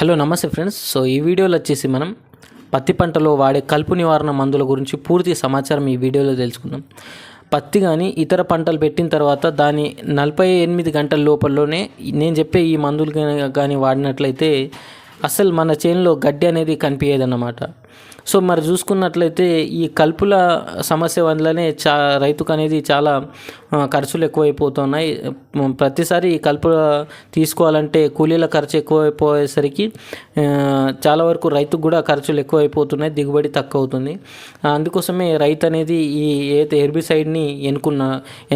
Hello నమస్తే friends. So ఈ వీడియోలో వచ్చేసి మనం పత్తి పంటలో వాడే కలుపు నివారణ మందుల గురించి పూర్తి సమాచారం ఈ వీడియోలో తెలుసుకుందాం. పత్తి కానీ ఇతర పంటలు పెట్టిన తర్వాత దాని నలభై ఎనిమిది గంటల లోపలలోనే నేను చెప్పే ఈ మందులు కానీ వాడినట్లయితే అసలు మన చేనులో గడ్డి అనేది కనిపించేదన్నమాట. సో మరి చూసుకున్నట్లయితే ఈ కలుపుల సమస్య వల్లనే చా రైతుకు అనేది చాలా ఖర్చులు ఎక్కువైపోతున్నాయి. ప్రతిసారి ఈ కలుపు తీసుకోవాలంటే కూలీల ఖర్చు ఎక్కువైపోయేసరికి చాలా వరకు రైతుకు కూడా ఖర్చులు ఎక్కువైపోతున్నాయి దిగుబడి తక్కువ అవుతుంది అందుకోసమే రైతు అనేది ఈ ఏదైతే హెర్బిసైడ్ని ఎన్నుకున్న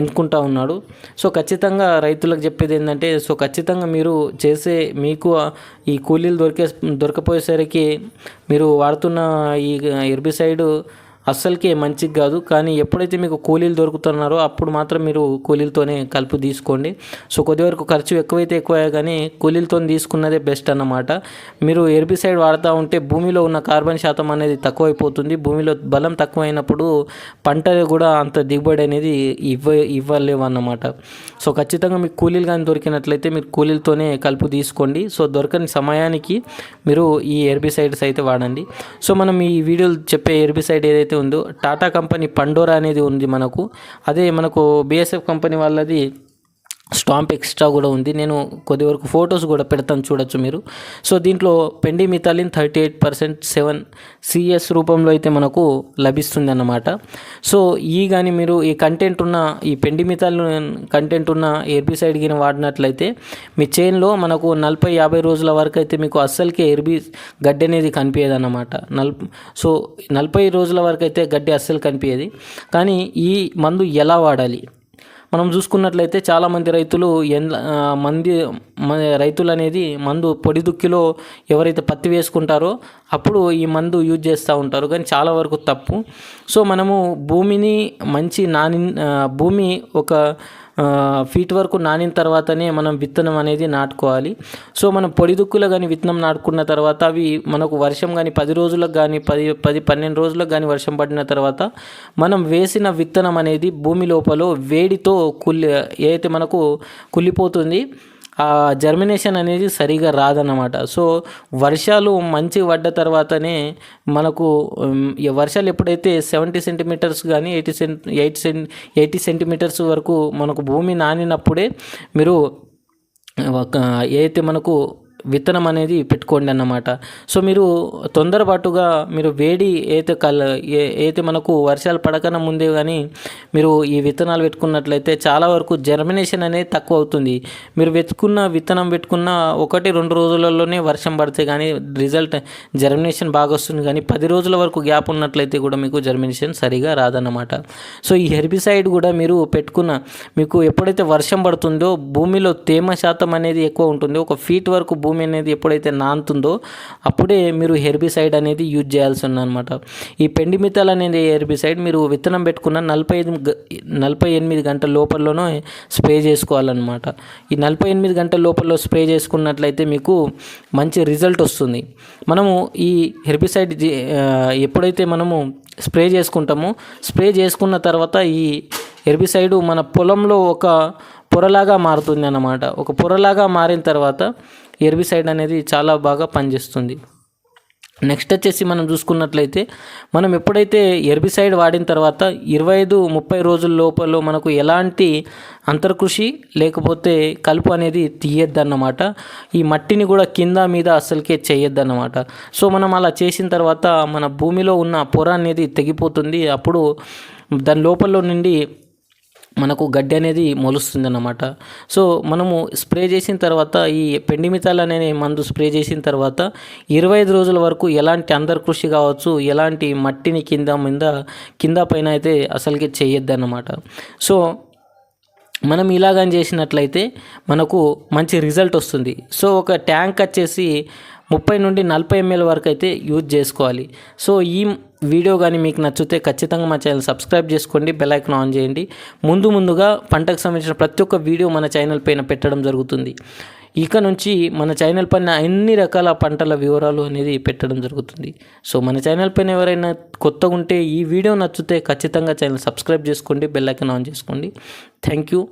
ఎన్నుకుంటా ఉన్నాడు. సో ఖచ్చితంగా రైతులకు చెప్పేది ఏంటంటే సో ఖచ్చితంగా మీరు చేసే మీకు ఈ కూలీలు దొరికే దొరకపోయేసరికి మీరు వాడుతున్న ఈ హెర్బిసైడ్ అస్సలకే మంచిది కాదు. కానీ ఎప్పుడైతే మీకు కూలీలు దొరుకుతున్నారో అప్పుడు మాత్రం మీరు కూలీలతోనే కలుపు తీసుకోండి. సో కొద్ది వరకు ఖర్చు ఎక్కువైతే ఎక్కువ కానీ కూలీలతో తీసుకున్నదే బెస్ట్ అన్నమాట. మీరు ఎర్బిసైడ్ వాడుతూ ఉంటే భూమిలో ఉన్న కార్బన్ శాతం అనేది తక్కువైపోతుంది. భూమిలో బలం తక్కువైనప్పుడు పంట కూడా అంత దిగుబడి అనేది ఇవ్వ ఇవ్వలేవు అన్నమాట. సో ఖచ్చితంగా మీకు కూలీలు కానీ దొరికినట్లయితే మీరు కూలీలతోనే కలుపు తీసుకోండి. సో దొరకని సమయానికి మీరు ఈ ఎర్బిసైడ్స్ అయితే వాడండి. సో మనం ఈ వీడియోలు చెప్పే ఎర్బిసైడ్ ఏదైతే ఉందో టాటా కంపెనీ పండోరా అనేది ఉంది మనకు. అదే మనకు బిఎస్ఎఫ్ కంపెనీ వాళ్ళది స్టాంప్ ఎక్స్ట్రా కూడా ఉంది. నేను కొద్ది వరకు ఫొటోస్ కూడా పెడతాను చూడొచ్చు మీరు. సో దీంట్లో pendimethalin thirty eight percent seven CS రూపంలో అయితే మనకు లభిస్తుంది అన్నమాట సో ఈ కానీ మీరు ఈ కంటెంట్ ఉన్న ఈ పెండి మిథాలిన్ కంటెంట్ ఉన్న ఎర్బిసైడ్ గిని వాడినట్లయితే మీ చైన్లో మనకు నలభై యాభై రోజుల వరకు అయితే మీకు అస్సలకే ఎర్బి గడ్డి అనేది కనిపించదు అన్నమాట నల్ సో నలభై రోజుల వరకు అయితే గడ్డి అస్సలు కనిపించేది. కానీ ఈ మందు ఎలా వాడాలి? మనం చూసుకున్నట్లయితే చాలామంది రైతులు ఎన్ మంది రైతులు అనేది మందు పొడి దుక్కిలో ఎవరైతే పత్తి వేసుకుంటారో అప్పుడు ఈ మందు యూజ్ చేస్తూ ఉంటారు. కానీ చాలా వరకు తప్పు. సో మనము భూమిని మంచి నాని భూమి ఒక ఫీట్ వరకు నానిన తర్వాతనే మనం విత్తనం అనేది నాటుకోవాలి. సో మనం పొడి దుక్కులో కానీ విత్తనం నాటుకున్న తర్వాత అవి మనకు వర్షం కానీ పది రోజులకు కానీ పది పది పన్నెండు రోజులకు కానీ వర్షం పడిన తర్వాత మనం వేసిన విత్తనం అనేది భూమి లోపల వేడితో కుల్లి ఏదైతే మనకు కుళ్ళిపోతుంది జర్మినేషన్ అనేది సరిగా రాదన్నమాట. సో వర్షాలు మంచి పడ్డ తర్వాతనే మనకు ఈ వర్షాలు ఎప్పుడైతే సెవెంటీ సెంటీమీటర్స్ కానీ eighty cent eight cent eighty centimetres వరకు మనకు భూమి నానినప్పుడే మీరు ఒక ఏదైతే మనకు విత్తనం అనేది పెట్టుకోండి అన్నమాట. సో మీరు తొందరపాటుగా మీరు వేడి ఏదైతే కల్ ఏదైతే మనకు వర్షాలు పడకన ముందే కానీ మీరు ఈ విత్తనాలు పెట్టుకున్నట్లయితే చాలా వరకు జర్మినేషన్ అనేది తక్కువ అవుతుంది. మీరు వెతుకున్న విత్తనం పెట్టుకున్న ఒకటి రెండు రోజులలోనే వర్షం పడితే కానీ రిజల్ట్ జర్మినేషన్ బాగా వస్తుంది. కానీ పది రోజుల వరకు గ్యాప్ ఉన్నట్లయితే కూడా మీకు జర్మినేషన్ సరిగా రాదన్నమాట. సో ఈ హెర్బిసైడ్ కూడా మీరు పెట్టుకున్న మీకు ఎప్పుడైతే వర్షం పడుతుందో భూమిలో తేమ శాతం అనేది ఎక్కువ ఉంటుంది ఒక ఫీట్ వరకు భూమి అనేది ఎప్పుడైతే నానుతుందో అప్పుడే మీరు హెర్బిసైడ్ అనేది యూజ్ చేయాల్సి ఉందన్నమాట. ఈ పెండిమితాల్ అనేది హెర్బిసైడ్? మీరు విత్తనం పెట్టుకున్న నలభై ఐదు నలభై ఎనిమిది గంటల లోపలలోనే స్ప్రే చేసుకోవాలన్నమాట. ఈ నలభై ఎనిమిది గంటల లోపల స్ప్రే చేసుకున్నట్లయితే మీకు మంచి రిజల్ట్ వస్తుంది. మనము ఈ హెర్బిసైడ్ ఎప్పుడైతే మనము స్ప్రే చేసుకుంటామో స్ప్రే చేసుకున్న తర్వాత ఈ హెర్బిసైడ్ మన పొలంలో ఒక పొరలాగా మారుతుంది అన్నమాట ఒక పొరలాగా మారిన తర్వాత ఎర్బిసైడ్ అనేది చాలా బాగా పనిచేస్తుంది. నెక్స్ట్ వచ్చేసి మనం చూసుకున్నట్లయితే మనం ఎప్పుడైతే ఎర్బిసైడ్ వాడిన తర్వాత ఇరవై ఐదు ముప్పై రోజుల లోపల మనకు ఎలాంటి అంతర్కృషి లేకపోతే కలుపు అనేది తీయద్దన్నమాట. ఈ మట్టిని కూడా కింద మీద అసలుకే చేయొద్దన్నమాట. సో మనం అలా చేసిన తర్వాత మన భూమిలో ఉన్న పొర అనేది తెగిపోతుంది. అప్పుడు దాని లోపల నుండి మనకు గడ్డి అనేది మొలుస్తుంది అన్నమాట సో మనము స్ప్రే చేసిన తర్వాత ఈ పెండిమితాల్ అనే మందు స్ప్రే చేసిన తర్వాత ఇరవై ఐదు రోజుల వరకు ఎలాంటి అంతర్కృషి కావచ్చు ఎలాంటి మట్టిని కింద మీద కింద పైన అయితే అసలుకి చేయొద్దు అన్నమాట సో మనం ఇలాగని చేసినట్లయితే మనకు మంచి రిజల్ట్ వస్తుంది. సో ఒక ట్యాంక్ వచ్చేసి ముప్పై నుండి నలభై ఎంఎల్ వరకు అయితే యూజ్ చేసుకోవాలి. సో ఈ వీడియో కానీ మీకు నచ్చితే ఖచ్చితంగా మా ఛానల్ సబ్స్క్రైబ్ చేసుకోండి బెల్ ఐకాన్ ఆన్ చేయండి. ముందు ముందుగా పంటకు సంబంధించిన ప్రతి ఒక్క వీడియో మన ఛానల్ పైన పెట్టడం జరుగుతుంది. ఇక నుంచి మన ఛానల్ పైన అన్ని రకాల పంటల వివరాలు అనేది పెట్టడం జరుగుతుంది. సో మన ఛానల్ పైన ఎవరైనా కొత్తగా ఉంటే ఈ వీడియో నచ్చితే ఖచ్చితంగా ఛానల్ సబ్స్క్రైబ్ చేసుకోండి బెల్ ఐకాన్ ఆన్ చేసుకోండి. Thank you.